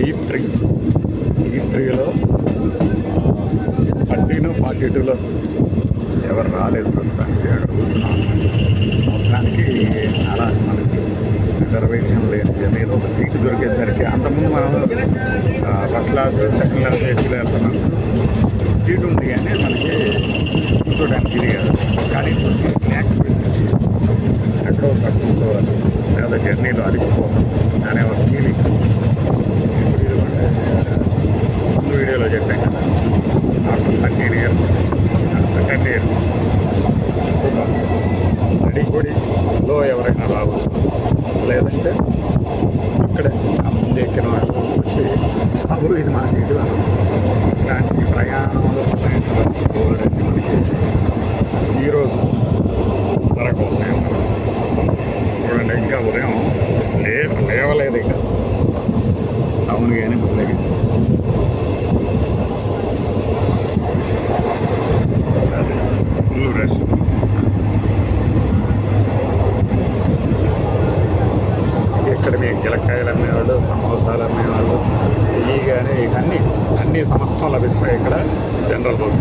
Deep three. Deep త్రీలో thirteen forty టూలో ఎవరు రాలేదు ప్రస్తుతానికి. అక్కడ కూర్చున్నాం మొత్తానికి అలా మనకి రిజర్వేషన్ లేని జమీన్ ఒక సీట్ దొరికేసరికి అంతకుముందు మనం ఫస్ట్ క్లాస్ సెకండ్ క్లాస్ ఏసీలో వెళ్తున్నాం. సీట్ ఉంది కానీ మనకి కూర్చోడానికి ఇది కాదు కానీ ఇప్పుడు సీట్ లేకపోతే ఎక్కడో ఒకటి లేదా జర్నీలో అలిసిపోవాలి అనే ఒక ఫీలింగ్ ముందు వీడియోలో చెప్పాను కదా నాకు థర్టీన్ ఇయర్స్ టెన్ ఇయర్స్ చూద్దాం నడిగుడిలో ఎవరైనా రావచ్చు లేదంటే ఇక్కడే ముందు ఎక్కిన వాళ్ళు వచ్చి అప్పుడు ఇది మా సీటు ఇలాంటి ప్రయాణంలో చూడండి మనకి ఈరోజు వరకు ఉదయం చూడండి ఇంకా ఉదయం లే లేవలేదు ఇక అవును కానీ ఫుల్ రష్ ఇక్కడ మీ గిలక్కాయలు అమ్మేవాళ్ళు సమోసాలు అమ్మేవాళ్ళు ఇవి కానీ ఇక అన్నీ అన్ని సమస్తం లభిస్తాయి ఇక్కడ జనరల్ బోర్డు